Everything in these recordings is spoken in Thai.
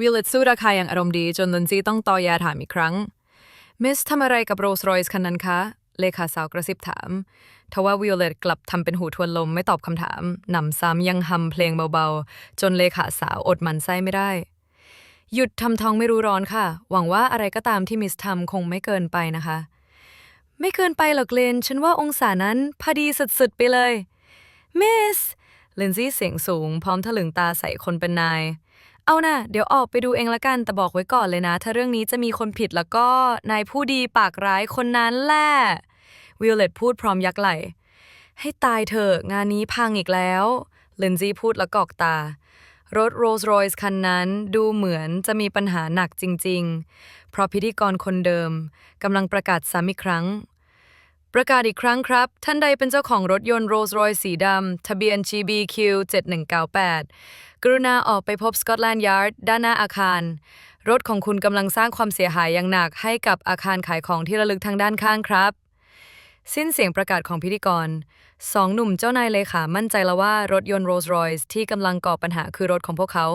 วิลเลตสู้ราคาอย่างอารมณ์ดีจนลินซี่ต้องตอแยถามอีกครั้ง มิสทำอะไรกับโรลส์รอยส์คันนั้นคะ เลขาสาวกระซิบถาม ทว่าวิลเลตกลับทำเป็นหูทวนลมไม่ตอบคำถามหนำซ้ำยังฮัมเพลงเบาๆ จนเลขาสาวอดมันไส้ไม่ได้ หยุดทำท้องไม่รู้ร้อนค่ะ หวังว่าอะไรก็ตามที่มิสทำคงไม่เกินไปนะคะ ไม่เกินไปหรอกเลน ฉันว่าองศานั้นพอดีสุดๆไปเลยมิสลินซี่เสียงสูง พร้อมถลึงตาใส่คนเป็นนาย เอานะเดี๋ยวออกไปดูเองละกัน แต่บอกไว้ก่อนเลยนะ ถ้าเรื่องนี้จะมีคนผิดแล้วก็นายผู้ดีปากร้ายคนนั้นแหละวิลเลตพูดพร้อมยักไหล่ให้ตายเถอะงานนี้พังอีกแล้วลินซี่พูดแล้วกอกตา รถโรลส์รอยส์คันนั้นดูเหมือนจะมีปัญหาหนักจริง ๆ เพราะพิธีกรคนเดิมกำลังประกาศซ้ำอีกครั้ง ประกาศอีกครั้งครับ ท่านใดเป็นเจ้าของรถยนต์ Rolls-Royce สีดำ ทะเบียน GBQ 7198 กรุณาออกไปพบ Scotland Yard ด้านหน้าอาคาร รถของคุณกำลังสร้างความเสียหายอย่างหนักให้กับอาคารขายของที่ระลึกทางด้านข้างครับ สิ้นเสียงประกาศของพิธีกรสองหนุ่มเจ้านายเลขามั่นใจแล้วว่ารถยนต์ Rolls-Royce ที่กำลังก่อปัญหาคือรถของพวกเขา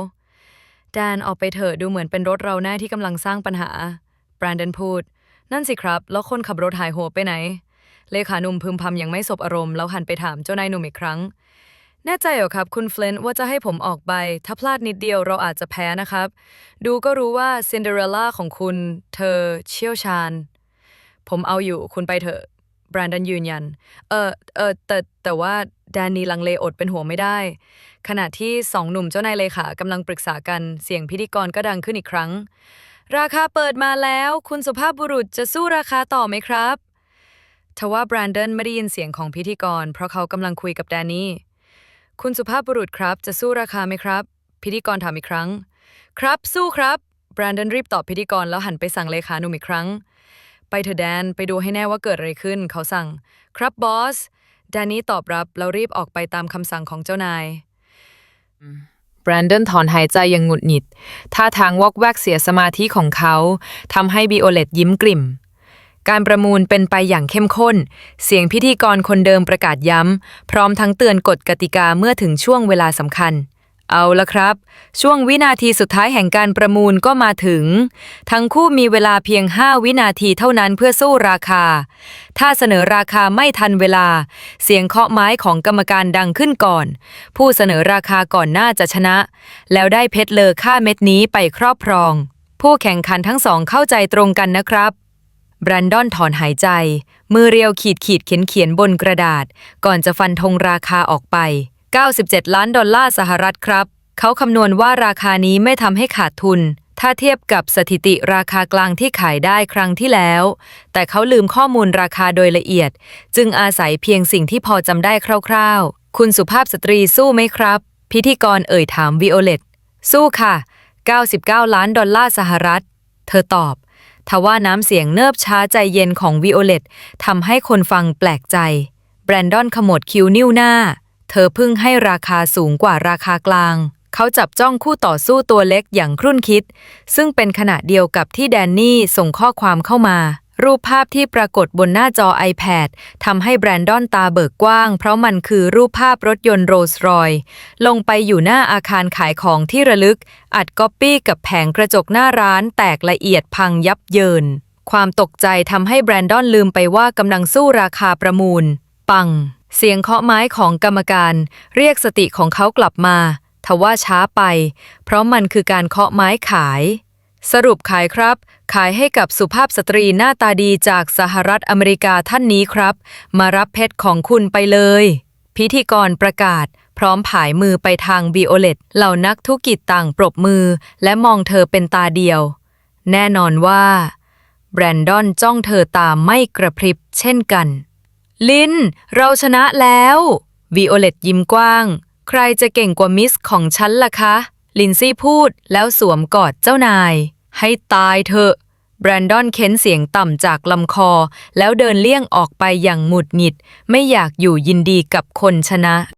แดนออกไปเถอะดูเหมือนเป็นรถเราแน่ที่กำลังสร้างปัญหาแบรนดอนพูด นั่นสิครับ แล้วคนขับรถหายหัวไปไหน เลขาหนุ่มพึมพำอย่างไม่สบอารมณ์แล้วหันไปถามเจ้านายหนุ่มอีกครั้ง แน่ใจเหรอครับ คุณเฟลนว่าจะให้ผมออกไป ถ้าพลาดนิดเดียวเราอาจจะแพ้นะครับ ดูก็รู้ว่าซินเดอเรลล่าของคุณ เธอเชี่ยวชาญ ผมเอาอยู่คุณไปเถอะแบรนดอนยืนยัน เออเออแต่แต่ว่าแดนนีลังเลอดเป็นหัวไม่ได้ ขณะที่สองหนุ่มเจ้านายเลขากำลังปรึกษากัน เสียงพิธีกรก็ดังขึ้นอีกครั้ง ราคาเปิดมาแล้ว คุณสุภาพบุรุษจะสู้ราคาต่อไหมครับ ทว่าแบรนดอนไม่ได้ยินเสียงของพิธีกร เพราะเขากำลังคุยกับแดนนี่ คุณสุภาพบุรุษครับ จะสู้ราคาไหมครับ พิธีกรถามอีกครั้ง ครับสู้ครับ แบรนดอนรีบตอบพิธีกรแล้วหันไปสั่งเลขาหนุ่มอีกครั้ง ไปเถอะแดน ไปดูให้แน่ว่าเกิดอะไรขึ้น เขาสั่ง ครับบอส แดนนี่ตอบรับแล้วรีบออกไปตามคำสั่งของเจ้านายแบรนดอนถอนหายใจอย่างหงุดหงิด ท่าทางวอกแวกเสียสมาธิของเขาทำให้บิโอเลตยิ้มกลิ่ม การประมูลเป็นไปอย่างเข้มข้น เสียงพิธีกรคนเดิมประกาศย้ำ พร้อมทั้งเตือนกฎกติกาเมื่อถึงช่วงเวลาสำคัญ เอาละครับ ช่วงวินาทีสุดท้ายแห่งการประมูลก็มาถึง ทั้งคู่มีเวลาเพียง 5 วินาทีเท่านั้นเพื่อสู้ราคา ถ้าเสนอราคาไม่ทันเวลา เสียงเคาะไม้ของกรรมการดังขึ้นก่อน ผู้เสนอราคาก่อนหน้าจะชนะ แล้วได้เพชรเลอค่าเม็ดนี้ไปครอบครอง ผู้แข่งขันทั้งสองเข้าใจตรงกันนะครับ บรนดอนถอนหายใจ มือเรียวขีดขีดเขียนเขียนบนกระดาษ ก่อนจะฟันธงราคาออกไป 97 ล้านดอลลาร์สหรัฐครับ เขาคำนวณว่าราคานี้ไม่ทำให้ขาดทุน ถ้าเทียบกับสถิติราคากลางที่ขายได้ครั้งที่แล้ว แต่เขาลืมข้อมูลราคาโดยละเอียด จึงอาศัยเพียงสิ่งที่พอจำได้คร่าวๆ คุณสุภาพสตรีสู้ไหมครับ พิธีกรเอ่ยถามวิโอเลตสู้ค่ะ 99 ล้านดอลลาร์สหรัฐ เธอตอบ ทว่าน้ำเสียงเนิบช้าใจเย็นของวิโอเลตทำให้คนฟังแปลกใจ แบรนดอนขมวดคิ้วนิ้วหน้า เธอเพิ่งให้ราคาสูงกว่าราคากลาง เขาจับจ้องคู่ต่อสู้ตัวเล็กอย่างครุ่นคิด ซึ่งเป็นขณะเดียวกับที่แดนนี่ส่งข้อความเข้ามา รูปภาพที่ปรากฏบนหน้าจอ iPad ทำให้แบรนดอนตาเบิกกว้าง เพราะมันคือรูปภาพรถยนต์โรลส์รอยลงไปอยู่หน้าอาคารขายของที่ระลึก อัดก๊อปปี้กับแผงกระจกหน้าร้านแตกละเอียดพังยับเยิน ความตกใจทำให้แบรนดอนลืมไปว่ากำลังสู้ราคาประมูล ปัง เสียงเคาะไม้ของกรรมการ เรียกสติของเขากลับมาทว่าช้าไป เพราะมันคือการเคาะไม้ขาย สรุปขายครับ ขายให้กับสุภาพสตรีหน้าตาดีจากสหรัฐอเมริกาท่านนี้ครับ มารับเพชรของคุณไปเลย พิธีกรประกาศ พร้อมผายมือไปทางบิโอเลตเหล่านักธุรกิจต่างปรบมือ และมองเธอเป็นตาเดียว แน่นอนว่า แบรนดอนจ้องเธอตาไม่กระพริบเช่นกัน ลิน เราชนะแล้ววิโอเลตยิ้มกว้าง ใครจะเก่งกว่ามิสของฉันล่ะคะ ลินซี่พูดแล้วสวมกอดเจ้านาย ให้ตายเถอะ แบรนดอนเค้นเสียงต่ำจากลำคอ แล้วเดินเลี่ยงออกไปอย่างหงุดหงิด ไม่อยากอยู่ยินดีกับคนชนะ